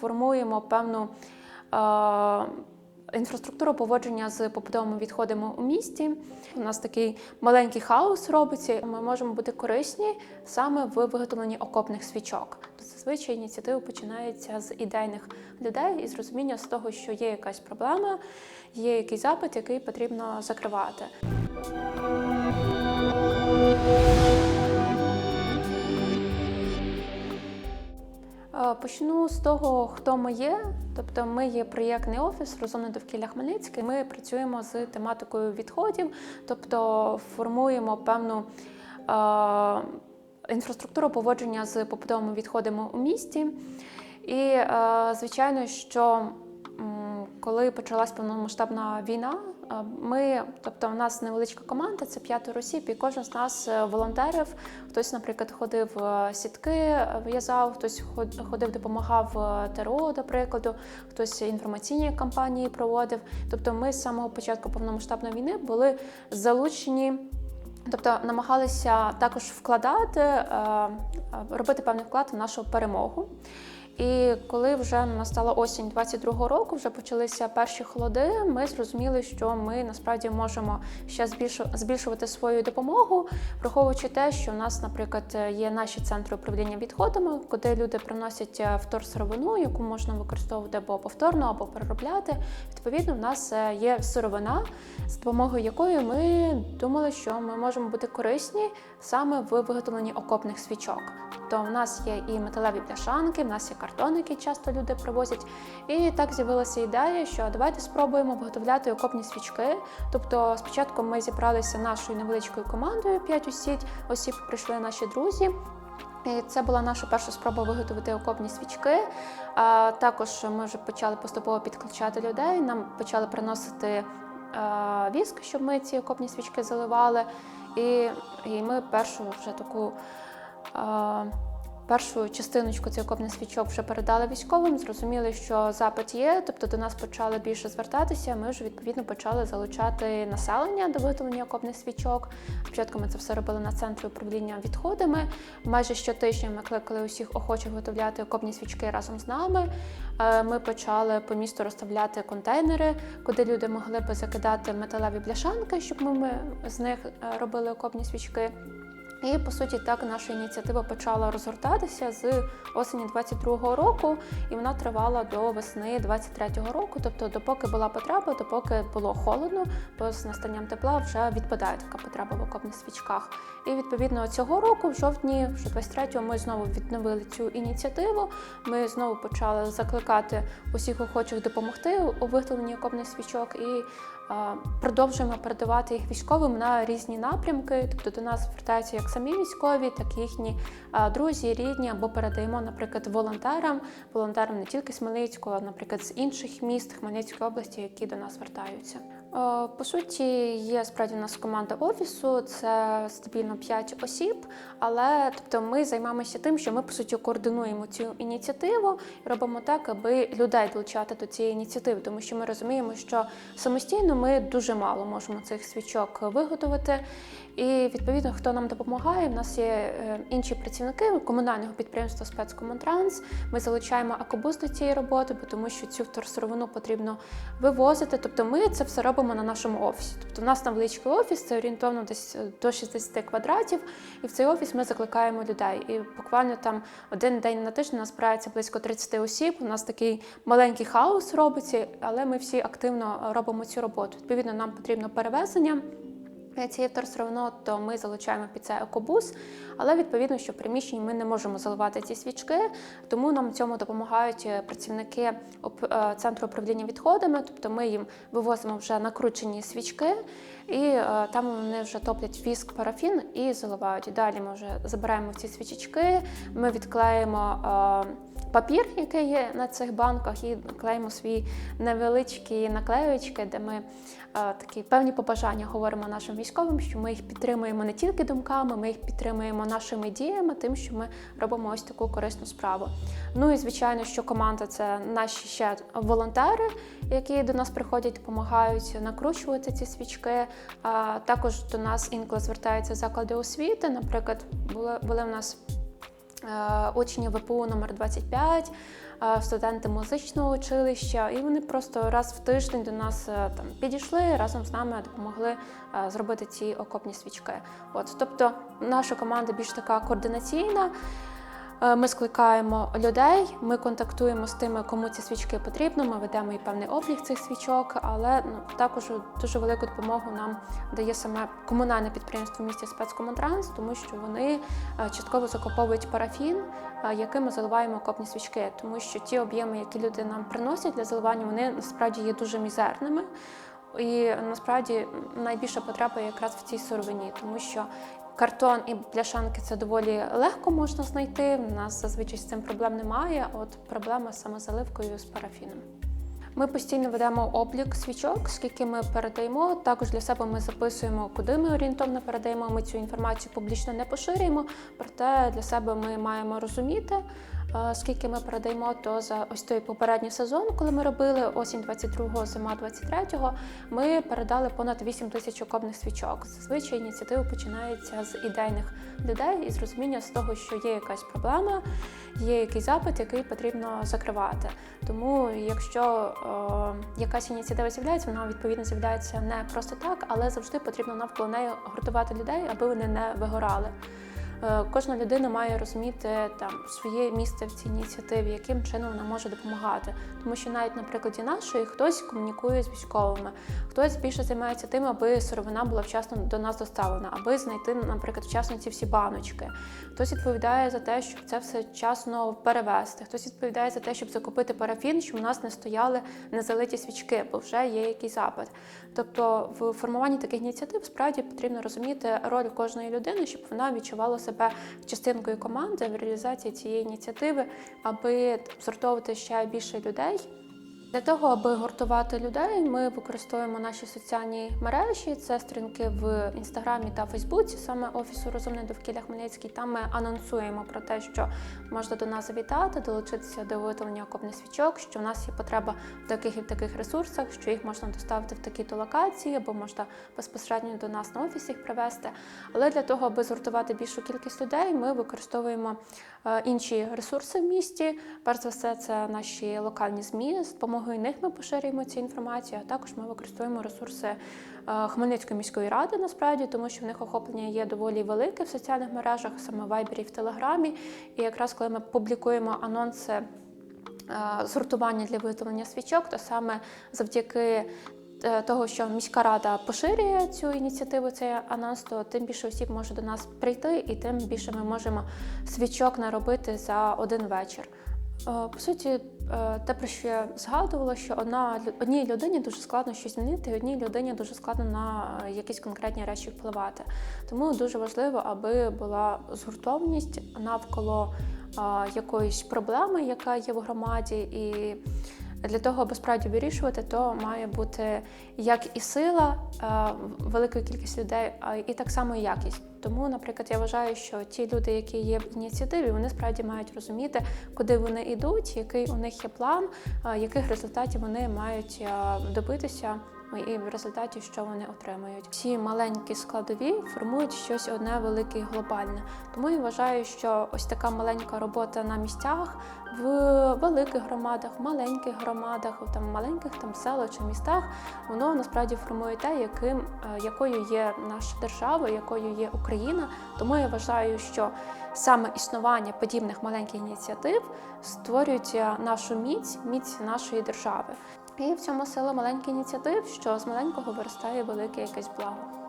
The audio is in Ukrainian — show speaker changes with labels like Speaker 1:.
Speaker 1: Формуємо певну е, інфраструктуру поводження з побутовими відходами у місті. У нас такий маленький хаос робиться. Ми можемо бути корисні саме в виготовленні окопних свічок. Зазвичай ініціатива починається з ідейних людей і з розуміння з того, що є якась проблема, є якийсь запит, який потрібно закривати. Почну з того, хто ми є. Тобто, ми є проєктний офіс розумне довкілля Хмельницький. Ми працюємо з тематикою відходів, тобто формуємо певну е, інфраструктуру поводження з побутовими відходами у місті. І, е, звичайно, що коли почалась повномасштабна війна, е, ми, тобто, у нас невеличка команда, це п'ятеро осіб, і кожен з нас е, волонтерив. Хтось, наприклад, ходив е, сітки, в'язав, хтось ход- ходив, допомагав е, ТРО, до прикладу, хтось інформаційні кампанії проводив. Тобто, ми з самого початку повномасштабної війни були залучені. Тобто намагалися також вкладати, робити певний вклад в нашу перемогу. І коли вже настала осінь 22-го року, вже почалися перші холоди. Ми зрозуміли, що ми насправді можемо ще збільшу- збільшувати свою допомогу, враховуючи те, що в нас, наприклад, є наші центри управління відходами, куди люди приносять е, вторсировину, яку можна використовувати або повторно, або переробляти. Відповідно, в нас е, є сировина, з допомогою якої ми думали, що ми можемо бути корисні саме в виготовленні окопних свічок. Тобто в нас є і металеві пляшанки, в нас є картон, який часто люди привозять. І так з'явилася ідея, що давайте спробуємо виготовляти окопні свічки. Тобто, спочатку ми зібралися нашою невеличкою командою, 5 осіб, осіб прийшли наші друзі. І це була наша перша спроба виготовити окопні свічки. А також ми вже почали поступово підключати людей. Нам почали приносити е, віск, щоб ми ці окопні свічки заливали. І, і ми першу вже таку. Першу частиночку цих окопних свічок вже передали військовим, зрозуміли, що запит є, тобто до нас почали більше звертатися. Ми вже відповідно почали залучати населення до виготовлення окопних свічок. Спочатку ми це все робили на центрі управління відходами. Майже щотижня ми кликали усіх охочих виготовляти окопні свічки разом з нами. Е, Ми почали по місту розставляти контейнери, куди люди могли би закидати металеві бляшанки, щоб ми- ми з них е, робили окопні свічки. І по суті, так наша ініціатива почала розгортатися з осені 22-го року, і вона тривала до весни 23-го року. Тобто, допоки була потреба, допоки було холодно, бо з настанням тепла вже відпадає така потреба в окопних свічках. І відповідно цього року, в жовтні, вже 23-го, ми знову відновили цю ініціативу. Ми знову почали закликати усіх охочих допомогти у виготовленні окопних свічок і продовжуємо передавати їх військовим на різні напрямки. Тобто до нас звертаються як самі військові, так і їхні друзі, рідні, або передаємо, наприклад, волонтерам, волонтерам не тільки Смілицького, а, наприклад, з інших міст Хмельницької області, які до нас звертаються. Е, По суті, є справді у нас команда офісу, це стабільно 5 осіб, але тобто ми займаємося тим, що ми по суті координуємо цю ініціативу і робимо так, аби людей долучати до цієї ініціативи, тому що ми розуміємо, що самостійно ми дуже мало можемо цих свічок виготовити. І відповідно, хто нам допомагає, в нас є е, інші працівники комунального підприємства спецкомунтранс. Ми залучаємо акобус до цієї роботи, тому що цю вторсировину потрібно вивозити. Тобто ми це все робимо на нашому офісі. Тобто, у нас невеличкий офіс, це орієнтовно десь е, до 60 квадратів, і в цей офіс ми закликаємо людей. І буквально там один день на тиждень у нас збирається близько 30 осіб. У нас такий маленький хаос робиться, але ми всі активно робимо цю роботу. Відповідно, нам потрібно перевезення. Цієї вторсировину, то ми залучаємо під це екобус, але відповідно, що в приміщенні ми не можемо заливати ці свічки, тому нам цьому допомагають е, працівники е, центру управління відходами. Тобто ми їм вивозимо вже накручені свічки, і е, там вони вже топлять віск, парафін і заливають. Далі ми вже забираємо ці свічечки, ми відклеїмо. Папір, який є на цих банках, і клеїмо свої невеличкі наклеючки, де ми е, такі певні побажання говоримо нашим військовим, що ми їх підтримуємо не тільки думками, ми їх підтримуємо нашими діями, тим, що ми робимо ось таку корисну справу. Ну і звичайно, що команда це наші ще волонтери, які до нас приходять, допомагають накручувати ці свічки. Також до нас інколи звертаються заклади освіти. Наприклад, були, були в нас. Е, Учні ВПУ номер 25 е, студенти музичного училища, і вони просто раз в тиждень до нас е, там підійшли разом з нами допомогли зробити ці окопні свічки. От, тобто, наша команда більш така координаційна. Е, Ми скликаємо людей, ми контактуємо з тими, кому ці свічки потрібно. Ми ведемо і певний облік цих свічок, але ну також дуже велику допомогу нам дає саме комунальне підприємство в місті спецкомунтранс, тому що вони е, частково закуповують парафін, е, яким ми заливаємо окопні свічки, тому що ті об'єми, які люди нам приносять для заливання, вони насправді є дуже мізерними. І насправді найбільша потреба якраз в цій сировині, тому що картон і бляшанки це доволі легко можна знайти. У нас зазвичай з цим проблем немає. От проблема саме з заливкою з парафіном. Ми постійно ведемо облік свічок, скільки ми передаємо. Також для себе ми записуємо, куди ми орієнтовно передаємо. Ми цю інформацію публічно не поширюємо. Проте для себе ми маємо розуміти, скільки ми передаємо. То за ось той попередній сезон, коли ми робили осінь 22-го, зима 23-го, ми передали понад 8 тисяч окопних свічок. Зазвичай ініціатива починається з ідейних людей і з розуміння з того, що є якась проблема, є якийсь запит, який потрібно закривати. Тому, якщо е, якась ініціатива з'являється, вона відповідно з'являється не просто так, але завжди потрібно навколо неї гуртувати людей, аби вони не вигорали. Е, Кожна людина має розуміти там своє місце в цій ініціативі, яким чином вона може допомагати. Тому що навіть на прикладі нашої хтось комунікує з військовими, хтось більше займається тим, аби сировина була вчасно до нас доставлена, аби знайти, наприклад, вчасно ці всі баночки. Хтось відповідає за те, щоб це все вчасно перевезти. Хтось відповідає за те, щоб закупити парафін, щоб у нас не стояли незалиті свічки, бо вже є якийсь запит. Тобто, в формуванні таких ініціатив справді потрібно розуміти роль кожної людини, щоб вона відчувала себе частинкою команди в реалізації цієї ініціативи, аби згуртовувати ще більше людей. Для того, аби гуртувати людей, ми використовуємо наші соціальні мережі. Це сторінки в інстаграмі та Фейсбуці, саме офісу Розумне довкілля Хмельницький. Там ми анонсуємо про те, що можна до нас завітати, долучитися до виготовлення окопних свічок, що в нас є потреба в таких і в таких ресурсах, що їх можна доставити в такі-то локації, або можна безпосередньо до нас на офіс їх привезти. Але для того, аби згуртувати більшу кількість людей, ми використовуємо е, інші ресурси в місті. Перш за все, це наші локальні ЗМІ. Них ми поширюємо цю інформацію. А також ми використовуємо ресурси е, Хмельницької міської ради, насправді, тому що в них охоплення є доволі велике в соціальних мережах, саме в Вайбері, в Телеграмі. І якраз коли ми публікуємо анонси. е, Згуртування для виготовлення свічок, то саме завдяки е, того, що міська рада поширює цю ініціативу, цей анонс, то тим більше осіб може до нас прийти, і тим більше ми можемо свічок наробити за один вечір. Е, По суті, е, те, про що я згадувала, що одна одній людині дуже складно щось змінити, і одній людині дуже складно на е, якісь конкретні речі впливати. Тому дуже важливо, аби була згуртованість навколо е, якоїсь проблеми, яка є в громаді, і для того, аби справді вирішувати, то має бути як і сила е, великої кількості людей, а і так само і якість. Тому, наприклад, я вважаю, що ті люди, які є в ініціативі, вони справді мають розуміти, куди вони йдуть, який у них є план, е, яких результатів вони мають е, добитися. І в результаті що вони отримають. Всі маленькі складові формують щось одне велике і глобальне. Тому я вважаю, що ось така маленька робота на місцях в великих громадах, в маленьких громадах, в там маленьких там селах чи містах, воно насправді формує те, яким е, якою є наша держава, якою є Україна. Тому я вважаю, що саме існування подібних маленьких ініціатив створюють е, нашу міць, міць нашої держави. І в цьому сила маленьких ініціатив, що з маленького виростає велике якесь благо.